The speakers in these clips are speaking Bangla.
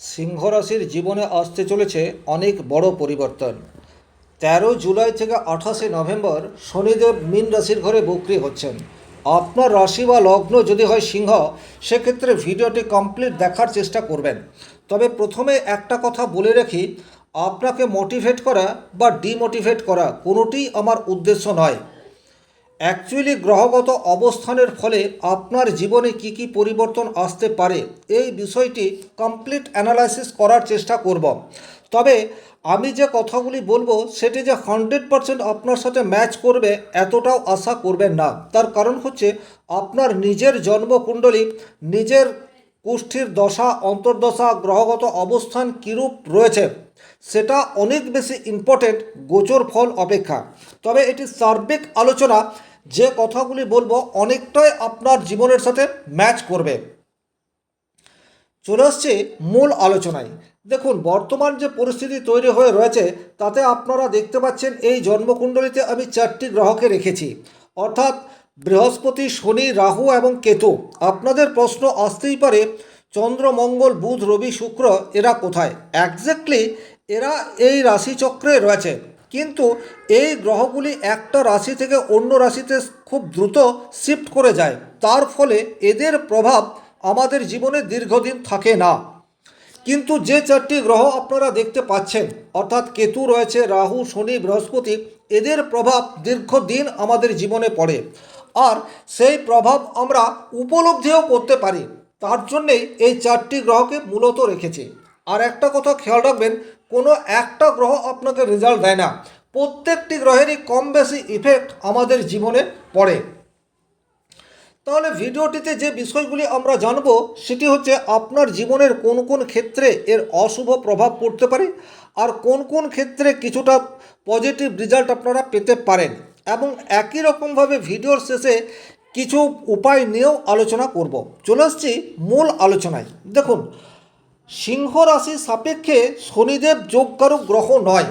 সিংহ রাশির জীবনে আসতে চলেছে অনেক বড় পরিবর্তন। তেরো জুলাই থেকে আঠাশে নভেম্বর শনিদেব মীন রাশির ঘরে বক্রি হচ্ছেন। আপনার রাশি বা লগ্ন যদি হয় সিংহ, সেক্ষেত্রে ভিডিওটি কমপ্লিট দেখার চেষ্টা করবেন। তবে প্রথমে একটা কথা বলে রাখি, আপনাকে মোটিভেট করা বা ডিমোটিভেট করা কোনোটিই আমার উদ্দেশ্য নয়। অ্যাকচুয়ালি গ্রহগত অবস্থানের ফলে আপনার জীবনে কি কি পরিবর্তন আসতে পারে, এই বিষয়টি কমপ্লিট অ্যানালাইসিস করার চেষ্টা করব। তবে আমি যে কথাগুলি বলব, সেটি যে হান্ড্রেড পারসেন্ট আপনার সাথে ম্যাচ করবে, এতটাও আশা করবেন না। তার কারণ হচ্ছে, আপনার নিজের জন্মকুণ্ডলী, নিজের কুষ্ঠির দশা, অন্তর্দশা, গ্রহগত অবস্থান কীরূপ রয়েছে, সেটা অনেক বেশি ইম্পর্টেন্ট গোচর ফল অপেক্ষা। তবে এটি সার্বিক আলোচনা যে কথাগুলি বলব অনেকটাই আপনার জীবনের সাথে ম্যাচ করবে। চলে আসছে মূল আলোচনায়। দেখুন, বর্তমান যে পরিস্থিতি তৈরি হয়ে রয়েছে, তাতে আপনারা দেখতে পাচ্ছেন এই জন্মকুণ্ডলিতে আমি চারটি গ্রহকে রেখেছি। অর্থাৎ বৃহস্পতি, শনি, রাহু এবং কেতু। আপনাদের প্রশ্ন আসতেই পারে, চন্দ্র, মঙ্গল, বুধ, রবি, শুক্র, এরা কোথায়? একজ্যাক্টলি এরা এই রাশিচক্রে রয়েছে। কিন্তু এই গ্রহগুলি একটা রাশি থেকে অন্য রাশিতে খুব দ্রুত শিফট করে যায়। তার ফলে এদের প্রভাব আমাদের জীবনে দীর্ঘদিন থাকে না। কিন্তু যে চারটি গ্রহ আপনারা দেখতে পাচ্ছেন, অর্থাৎ কেতু রয়েছে, রাহু, শনি, বৃহস্পতি, এদের প্রভাব দীর্ঘদিন আমাদের জীবনে পড়ে। আর সেই প্রভাব আমরা উপলব্ধিও করতে পারি। তার জন্যেই এই চারটি গ্রহকে মূলত রেখেছি। আর একটা কথা খেয়াল রাখবেন, কোনো একটা গ্রহ আপনাকে রেজাল্ট দেয় না। প্রত্যেকটি গ্রহেরই কম বেশি ইফেক্ট আমাদের জীবনে পড়ে। তাহলে ভিডিওটিতে যে বিষয়গুলি আমরা জানব, সেটি হচ্ছে আপনার জীবনের কোন কোন ক্ষেত্রে এর অশুভ প্রভাব পড়তে পারে আর কোন কোন ক্ষেত্রে কিছুটা পজিটিভ রেজাল্ট আপনারা পেতে পারেন এবং একই রকমভাবে ভিডিওর শেষে কিছু উপায় নিয়েও আলোচনা করব। চলে আসছি মূল আলোচনায়। দেখুন সিংহ রাশির সাপেক্ষে শনিদেব যোগকারক গ্রহ নয়।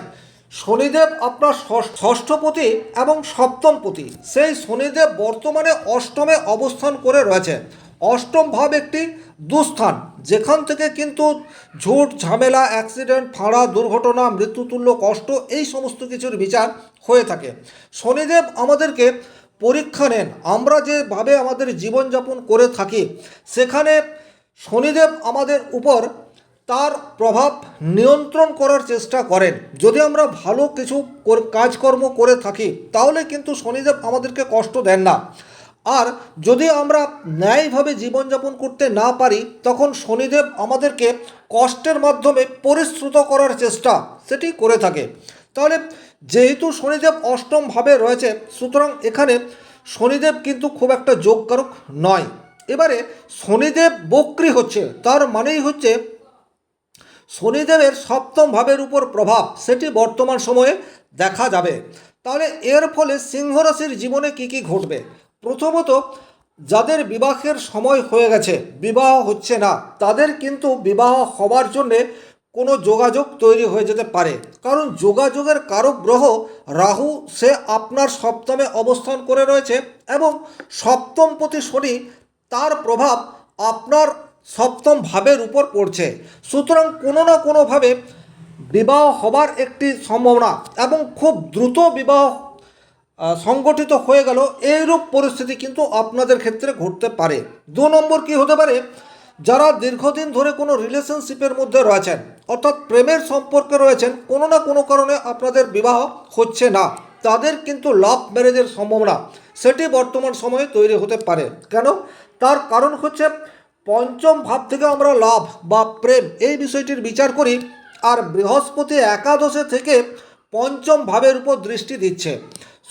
শনিদেব আপনার ষষ্ঠ- ষষ্ঠপতি এবং সপ্তমপতি। সেই শনিদেব বর্তমানে অষ্টমে অবস্থান করে রয়েছে। অষ্টম ভাব একটি দুস্থান। যেখান থেকে কিন্তু ঝুট, ঝামেলা, অ্যাক্সিডেন্ট, ফাঁড়া, দুর্ঘটনা, মৃত্যুতুল্য কষ্ট এই সমস্ত কিছুর বিচার হয়ে থাকে। শনিদেব আমাদেরকে পরীক্ষা নেন। আমরা যেভাবে আমাদের জীবনযাপন করে থাকি, সেখানে শনিদেব আমাদের উপর তার প্রভাব নিয়ন্ত্রণ করার চেষ্টা করেন। যদি আমরা ভালো কিছু কাজকর্ম করে থাকি, তাহলে কিন্তু শনিদেব আমাদেরকে কষ্ট দেন না। আর যদি আমরা ন্যায়ভাবে জীবনযাপন করতে না পারি, তখন শনিদেব আমাদেরকে কষ্টের মাধ্যমে পরিশ্রুত করার চেষ্টা সেটি করে থাকে। তাহলে যেহেতু শনিদেব অষ্টম ভাবে রয়েছে, সুতরাং এখানে শনিদেব কিন্তু খুব একটা যোগকারক নয়। এবারে শনিদেব বক্রি হচ্ছে, তার মানেই হচ্ছে শনিদেবের সপ্তম ভাবের উপর প্রভাব, সেটি বর্তমান সময়ে দেখা যাবে। তাহলে এর ফলে সিংহ রাশির জীবনে কি কি ঘটবে? প্রথমত, যাদের বিবাহের সময় হয়ে গেছে, বিবাহ হচ্ছে না, তাদের কিন্তু বিবাহ হবার জন্যে কোনো যোগাযোগ তৈরি হয়ে যেতে পারে। কারণ যোগাযোগের কারক গ্রহ রাহু, সে আপনার সপ্তমে অবস্থান করে রয়েছে এবং সপ্তম প্রতি শনি তার প্রভাব আপনার সপ্তম ভাবের উপর পড়ছে। সুতরাং কোনো না কোনোভাবে বিবাহ হবার একটি সম্ভাবনা এবং খুব দ্রুত বিবাহ সংগঠিত হয়ে গেল। এইরূপ পরিস্থিতি কিন্তু আপনাদের ক্ষেত্রে ঘটতে পারে। দু নম্বর কি হতে পারে? যারা দীর্ঘদিন ধরে কোনো রিলেশনশিপের মধ্যে রয়েছেন, অর্থাৎ প্রেমের সম্পর্কে রয়েছেন, কোনো না কোনো কারণে আপনাদের বিবাহ হচ্ছে না। তাদের কিন্তু লাভ ম্যারেজের সম্ভাবনা, সেটি বর্তমান সময়ে তৈরি হতে পারে। কেন? তার কারণ হচ্ছে পঞ্চম ভাব থেকে আমরা লাভ বা প্রেম এই বিষয়টির বিচার করি আর বৃহস্পতি একাদশে থেকে পঞ্চম ভাবের উপর দৃষ্টি দিচ্ছে।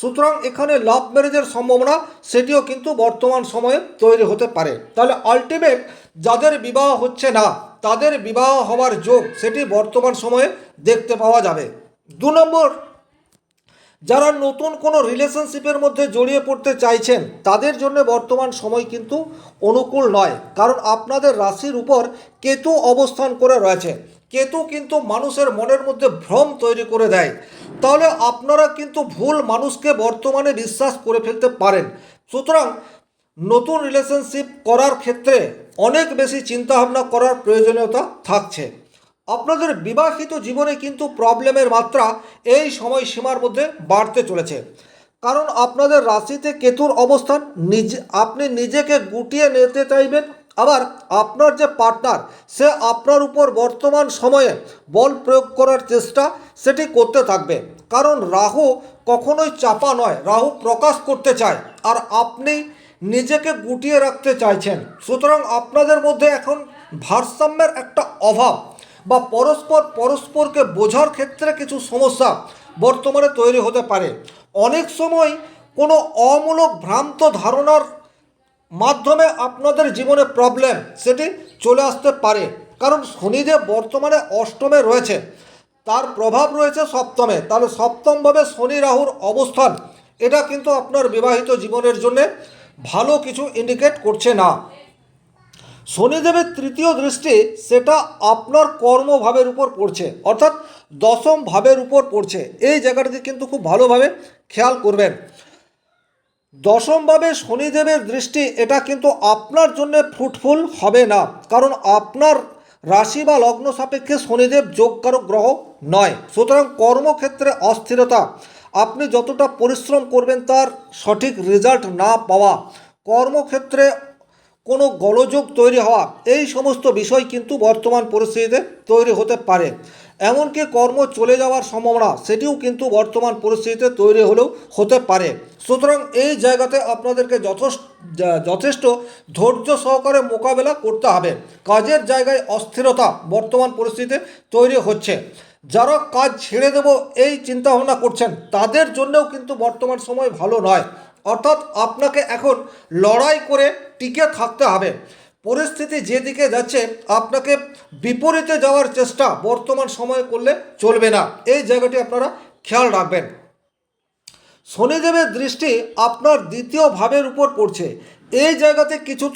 সুতরাং এখানে লাভ ম্যারেজের সম্ভাবনা সেটিও কিন্তু বর্তমান সময়ে তৈরি হতে পারে। তাহলে আলটিমেট যাদের বিবাহ হচ্ছে না, তাদের বিবাহ হওয়ার যোগ সেটি বর্তমান সময়ে দেখতে পাওয়া যাবে। দু নম্বর যারা নতুন কোনো রিলেশনশিপের মধ্যে জড়িয়ে পড়তে চাইছেন, তাদের জন্য বর্তমান সময় কিন্তু অনুকূল নয়। কারণ আপনাদের রাশির উপর কেতু অবস্থান করে রয়েছে। কেতু কিন্তু মানুষের মনের মধ্যে ভ্রম তৈরি করে দেয়। তাহলে আপনারা কিন্তু ভুল মানুষকে বর্তমানে বিশ্বাস করে ফেলতে পারেন। সুতরাং নতুন রিলেশনশিপ করার ক্ষেত্রে অনেক বেশি চিন্তাভাবনা করার প্রয়োজনীয়তা থাকছে। আপনাদের বিবাহিত জীবনে কিন্তু প্রবলেমের মাত্রা এই সময়সীমার মধ্যে বাড়তে চলেছে। কারণ আপনাদের রাশিতে কেতুর অবস্থান, নিজে, আপনি নিজেকে গুটিয়ে নিতে চাইবেন, আবার আপনার যে পার্টনার, সে আপনার উপর বর্তমান সময়ে বল প্রয়োগ করার চেষ্টা, সেটি করতে থাকবে। কারণ রাহু কখনোই চাপা নয়, রাহু প্রকাশ করতে চায়, আর আপনি নিজেকে গুটিয়ে রাখতে চাইছেন। সুতরাং আপনাদের মধ্যে এখন ভারসাম্যের একটা অভাব। বা পরস্পর, পরস্পরকে বোঝার ক্ষেত্রে কিছু সমস্যা বর্তমানে তৈরি হতে পারে। অনেক সময় কোনো অমূলক ভ্রান্ত ধারণার মাধ্যমে আপনাদের জীবনে প্রবলেম সেটি চলে আসতে পারে। কারণ শনিদেব বর্তমানে অষ্টমে রয়েছে। তার প্রভাব রয়েছে সপ্তমে। তাহলে সপ্তমভাবে শনি রাহুর অবস্থান, এটা কিন্তু আপনার বিবাহিত জীবনের জন্য ভালো কিছু ইন্ডিকেট করছে না। শনিদেবের তৃতীয় দৃষ্টি সেটা আপনার কর্মভাবের উপর পড়ছে, অর্থাৎ দশম ভাবের উপর পড়ছে। এই জায়গাটাতে কিন্তু খুব ভালোভাবে খেয়াল করবেন। দশমভাবে শনিদেবের দৃষ্টি, এটা কিন্তু আপনার জন্য ফ্রুটফুল হবে না, কারণ আপনার রাশি বা লগ্ন সাপেক্ষে শনিদেব যোগকারক গ্রহ নয়। সুতরাং কর্মক্ষেত্রে অস্থিরতা, আপনি যতটা পরিশ্রম করবেন তার সঠিক রেজাল্ট না পাওয়া, কর্মক্ষেত্রে কোনো গোলযোগ তৈরি হওয়া, এই সমস্ত বিষয় কিন্তু বর্তমান পরিস্থিতিতে তৈরি হতে পারে। এমনকি কর্ম চলে যাওয়ার সম্ভাবনা, সেটিও কিন্তু বর্তমান পরিস্থিতিতে তৈরি হলেও হতে পারে। সুতরাং এই জায়গাতে আপনাদেরকে যথেষ্ট যথেষ্ট ধৈর্য সহকারে মোকাবেলা করতে হবে। কাজের জায়গায় অস্থিরতা বর্তমান পরিস্থিতিতে তৈরি হচ্ছে। যারা কাজ ছেড়ে দেব এই চিন্তাভাবনা করছেন, তাদের জন্যও কিন্তু বর্তমান সময় ভালো নয়। অর্থাৎ আপনাকে এখন লড়াই করে টিকে থাকতে হবে। পরিস্থিতি যেদিকে যাচ্ছে, আপনাকে বিপরীতে যাওয়ার চেষ্টা বর্তমান সময়ে করলে চলবে না। এই জায়গাটি আপনারা খেয়াল রাখবেন। শনিদেবের দৃষ্টি আপনার দ্বিতীয় ভাবের উপর পড়ছে। এই জায়গাতে কিছু,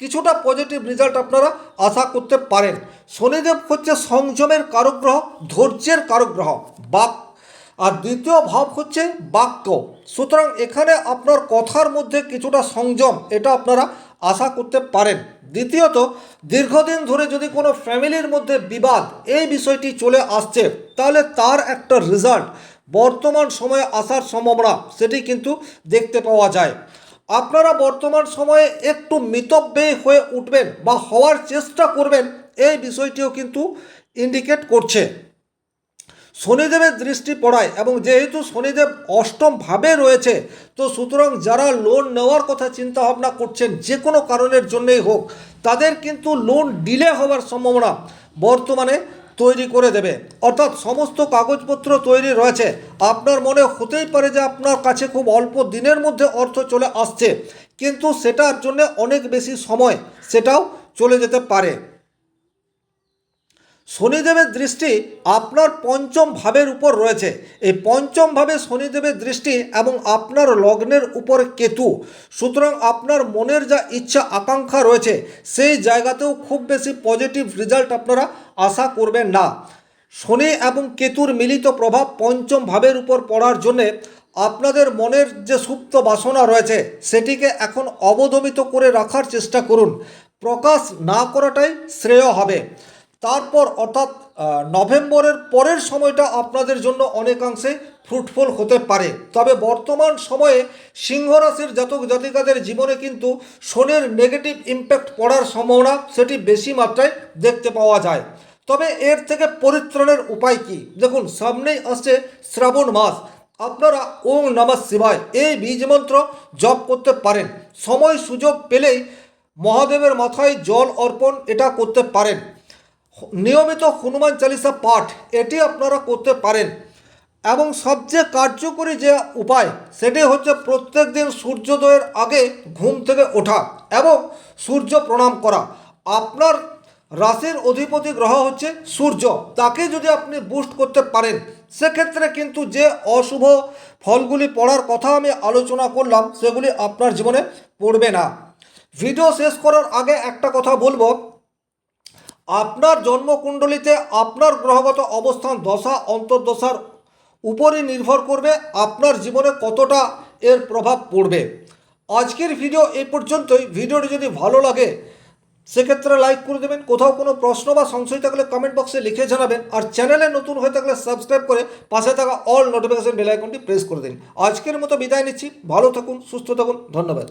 কিছুটা পজিটিভ রেজাল্ট আপনারা আশা করতে পারেন। শনিদেব হচ্ছে সংযমের কারক গ্রহ ধৈর্যের কারক গ্রহ বাক আর দ্বিতীয় ভাব হচ্ছে বাক্য। সুতরাং এখানে আপনার কথার মধ্যে কিছুটা সংযম, এটা আপনারা আশা করতে পারেন। দ্বিতীয়ত, দীর্ঘদিন ধরে যদি কোনো ফ্যামিলির মধ্যে বিবাদ, এই বিষয়টি চলে আসছে, তাহলে তার একটা রেজাল্ট বর্তমান সময়ে আসার সম্ভাবনা, সেটি কিন্তু দেখতে পাওয়া যায়। আপনারা বর্তমান সময়ে একটু মিতব্যয়ী হয়ে উঠবেন বা হওয়ার চেষ্টা করবেন, এই বিষয়টিও কিন্তু ইন্ডিকেট করছে। শনিদেবের দৃষ্টি পড়ায় এবং যেহেতু শনিদেব অষ্টম ভাবে রয়েছে, তো সুতরাং যারা লোন নেওয়ার কথা চিন্তা ভাবনা করছেন, যে কোনো কারণের জন্যই হোক, তাদের কিন্তু লোন ডিলে হওয়ার সম্ভাবনা বর্তমানে তৈরি করে দেবে। অর্থাৎ সমস্ত কাগজপত্র তৈরি রয়েছে। আপনার মনে হতেই পারে যে আপনার কাছে খুব অল্প দিনের মধ্যে অর্থ চলে আসছে, কিন্তু সেটার জন্য অনেক বেশি সময় সেটাও চলে যেতে পারে। শনিদেবের দৃষ্টি আপনার পঞ্চম ভাবের উপর রয়েছে। এই পঞ্চম ভাবে শনিদেবের দৃষ্টি এবং আপনার লগ্নের উপর কেতু। সুতরাং আপনার মনের যা ইচ্ছা, আকাঙ্ক্ষা রয়েছে, সেই জায়গাতেও খুব বেশি পজিটিভ রেজাল্ট আপনারা আশা করবেন না। শনি এবং কেতুর মিলিত প্রভাব পঞ্চম ভাবের উপর পড়ার জন্যে আপনাদের মনের যে সুপ্ত বাসনা রয়েছে, সেটিকে এখন অবদমিত করে রাখার চেষ্টা করুন। প্রকাশ না করাটাই শ্রেয় হবে। তারপর অর্থাৎ নভেম্বরের পরের সময়টা আপনাদের জন্য অনেকাংশে ফ্রুটফুল হতে পারে। তবে বর্তমান সময়ে সিংহ রাশির জাতক জাতিকাদের জীবনে কিন্তু শনির নেগেটিভ ইম্প্যাক্ট পড়ার সম্ভাবনা সেটি বেশি মাত্রায় দেখতে পাওয়া যায়। তবে এর থেকে পরিত্রাণের উপায় কি? দেখুন, সামনেই আসছে শ্রাবণ মাস। আপনারা ওম নমঃ শিবায় এই বীজ মন্ত্র জপ করতে পারেন। সময় সুযোগ পেলেই মহাদেবের মাথায় জল অর্পণ এটা করতে পারেন। নিয়মিত হনুমান চালিসা পাঠ, এটি আপনারা করতে পারেন। এবং সবচেয়ে কার্যকরী যে উপায়, সেটি হচ্ছে প্রত্যেক দিন সূর্যোদয়ের আগে ঘুম থেকে ওঠা এবং সূর্য প্রণাম করা। আপনার রাশির অধিপতি গ্রহ হচ্ছে সূর্য, তাকে যদি আপনি বুস্ট করতে পারেন, সেক্ষেত্রে কিন্তু যে অশুভ ফলগুলি পড়ার কথা আমি আলোচনা করলাম, সেগুলি আপনার জীবনে পড়বে না। ভিডিও শেষ করার আগে একটা কথা বলব আপনার জন্মকুণ্ডলিতে আপনার গ্রহগত অবস্থান দশা, অন্তর্দশার উপরই নির্ভর করবে আপনার জীবনে কতটা এর প্রভাব পড়বে। আজকের ভিডিও এই পর্যন্তই। ভিডিওটি যদি ভালো লাগে, সেক্ষেত্রে লাইক করে দেবেন। কোথাও কোনো প্রশ্ন বা সংশয় থাকলে কমেন্ট বক্সে লিখে জানাবেন। আর চ্যানেলে নতুন হয়ে থাকলে সাবস্ক্রাইব করে পাশে থাকা অল নোটিফিকেশন বেল আইকনটি প্রেস করে দিন। আজকের মতো বিদায় নিচ্ছি। ভালো থাকুন, সুস্থ থাকুন। ধন্যবাদ।